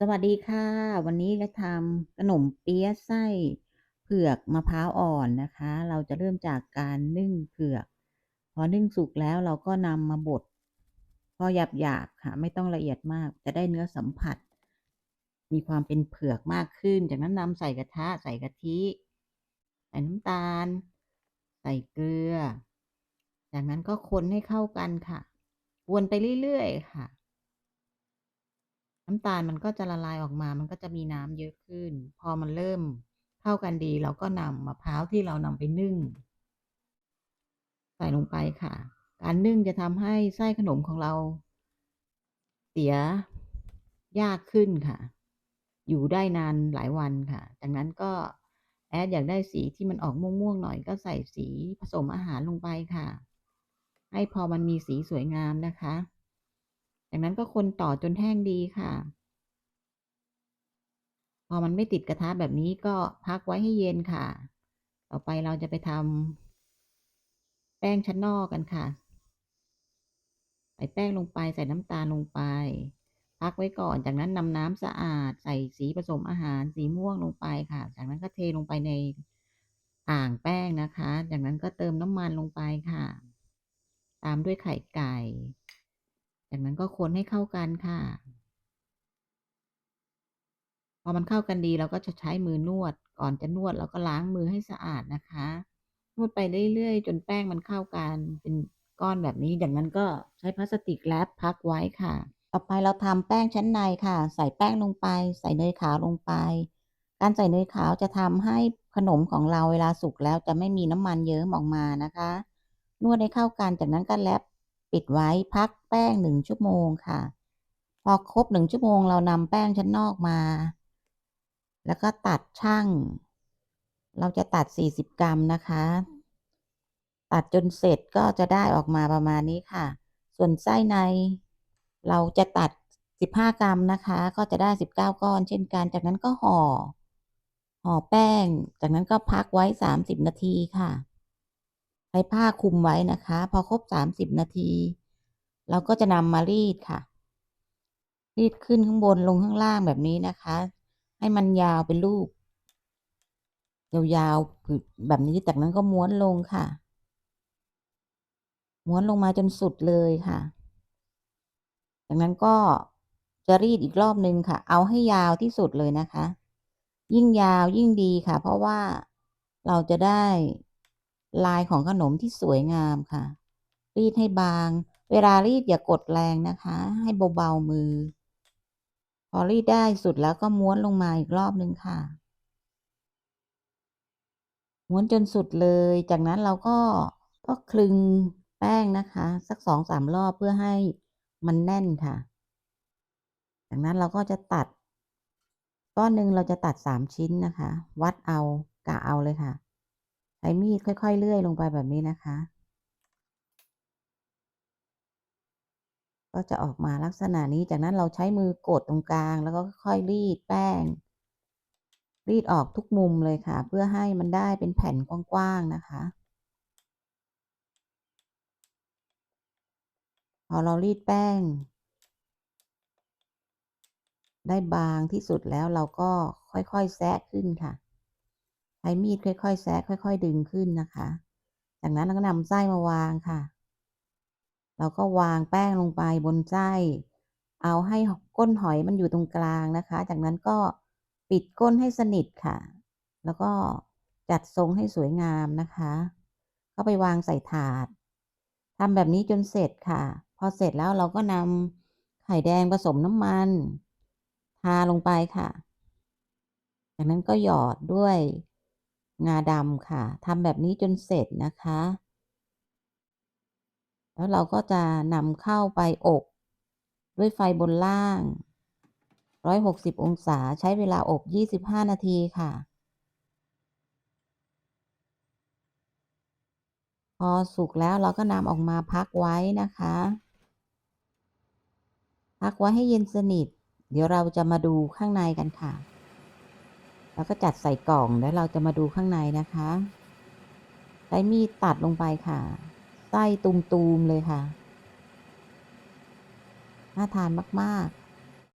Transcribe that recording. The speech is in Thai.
สวัสดีค่ะ วันนี้จะทำขนมเปี๊ยะไส้เผือกมะพร้าวอ่อนนะคะ เราจะเริ่มจากการนึ่งเผือก พอนึ่งสุกแล้วเราก็นำมาบดพอหยาบๆค่ะ ไม่ต้องละเอียดมาก จะได้เนื้อสัมผัส มีความเป็นเผือกมากขึ้น จากนั้นนำใส่กระทะใส่กะทิใส่น้ำตาล ใส่เกลือ จากนั้นก็คนให้เข้ากันค่ะ วนไปเรื่อยๆค่ะ น้ำตาลมันก็จะละลายออกมา มันก็จะมีน้ำเยอะขึ้น พอมันเริ่มเข้ากันดี เราก็นำมะพร้าวที่เรานำไปนึ่ง ใส่ลงไปค่ะ การนึ่งจะทำให้ไส้ขนมของเรา เสียยากขึ้นค่ะ อยู่ได้นานหลายวันค่ะ จากนั้นก็แอดอยากได้สีที่มันออกม่วงๆหน่อยก็ใส่สีผสมอาหารลงไปค่ะ ให้พอมันมีสีสวยงามนะคะ จากนั้นก็คนต่อจนแห้งดีค่ะ พอมันไม่ติดกระทะแบบนี้ก็พักไว้ให้เย็นค่ะ ต่อไปเราจะไปทำแป้งชั้นนอกกันค่ะ ใส่แป้งลงไปใส่น้ำตาลลงไป พักไว้ก่อน จากนั้นนำน้ำสะอาด ใส่สีผสมอาหารสีม่วงลงไปค่ะ จากนั้นก็เทลงไปในอ่างแป้งนะคะ จากนั้นก็เติมน้ำมันลงไปค่ะ ตามด้วยไข่ไก่ จากนั้นก็คนให้เข้ากันค่ะ พอมันเข้ากันดีเราก็จะใช้มือนวด ก่อนจะนวดเราก็ล้างมือให้สะอาดนะคะ นวดไปเรื่อยๆ จนแป้งมันเข้ากันเป็นก้อนแบบนี้จากนั้นก็ใช้พลาสติกแรปพักไว้ค่ะ ต่อไปเราทำแป้งชั้นในค่ะ ใส่แป้งลงไป ใส่เนยขาวลงไป การใส่เนยขาวจะทำให้ขนมของเราเวลาสุกแล้วจะไม่มีน้ำมันเยิ้มออกมานะคะ นวดให้เข้ากันจากนั้นก็แรป ปิดไว้พักแป้ง1ชั่วโมงค่ะ พอครบ1ชั่วโมงเรานำแป้งชั้นนอกมา แล้วก็ตัดชั่งเราจะตัด 40 กรัมนะคะ ตัดจนเสร็จก็จะได้ออกมาประมาณนี้ค่ะ ส่วนไส้ใน เราจะตัด 15 กรัมนะคะ ก็จะได้ 19 ก้อน เช่นกัน จากนั้นก็ห่อ ห่อแป้ง จากนั้นก็พักไว้ 30 นาทีค่ะ ใช้ผ้าคลุมไว้นะคะ พอครบ 30 นาที เราก็จะนำมารีดค่ะ รีดขึ้นข้างบนลงข้างล่างแบบนี้นะคะ ให้มันยาวเป็นรูปยาวๆแบบนี้จากนั้นก็ม้วนลงค่ะ ม้วนลงมาจนสุดเลยค่ะจากนั้นก็จะรีดอีกรอบนึงค่ะ เอาให้ยาวที่สุดเลยนะคะ ยิ่งยาวยิ่งดีค่ะ เพราะว่าเราจะได้ ลายของขนมที่สวยงามค่ะ รีดให้บาง เวลารีดอย่ากดแรงนะคะ ให้เบาๆมือ พอรีดได้สุดแล้วก็ม้วนลงมาอีกรอบหนึ่งค่ะ ม้วนจนสุดเลย จากนั้นเราก็ก็คลึงแป้งนะคะ สัก2-3รอบเพื่อให้มันแน่นค่ะ จากนั้นเราก็จะตัดก้อนหนึ่งเราจะตัด3ชิ้นนะคะ วัดเอากะเอาเลยค่ะ ใช้มีดค่อยๆเลื่อยลงไปแบบนี้นะคะ ก็จะออกมาลักษณะนี้จากนั้นเราใช้มือกดตรงกลาง แล้วก็ค่อยรีดแป้ง รีดออกทุกมุมเลยค่ะ เพื่อให้มันได้เป็นแผ่นกว้างๆนะคะพอเรารีดแป้ง ได้บางที่สุดแล้วเราก็ค่อยๆแซะขึ้นค่ะ ช้มีดค่อยๆแซะค่อย ๆ ดึงขึ้นนะคะ จากนั้นเราก็นำไส้มาวางค่ะ เราก็วางแป้งลงไปบนไส้เอาให้ก้นหอยมันอยู่ตรงกลางนะคะ จากนั้นก็ปิดก้นให้สนิทค่ะ แล้วก็จัดทรงให้สวยงามนะคะ ก็ไปวางใส่ถาดทำแบบนี้จนเสร็จค่ะ พอเสร็จแล้วเราก็นำไข่แดงผสมน้ำมัน ทาลงไปค่ะ จากนั้นก็หยอดด้วย งาดำค่ะทำแบบนี้จนเสร็จนะคะ แล้วเราก็จะนำเข้าไปอบ ด้วยไฟบนล่าง 160 องศาใช้เวลาอบ 25 นาทีค่ะ พอสุกแล้วเราก็นำออกมาพักไว้นะคะ พักไว้ให้เย็นสนิท เดี๋ยวเราจะมาดูข้างในกันค่ะ แล้วก็จัดใส่กล่องแล้วเราจะมาดูข้างในนะคะใช้มีดตัดลงไปค่ะไส้ตูมๆเลยค่ะ น่าทานมาก ๆ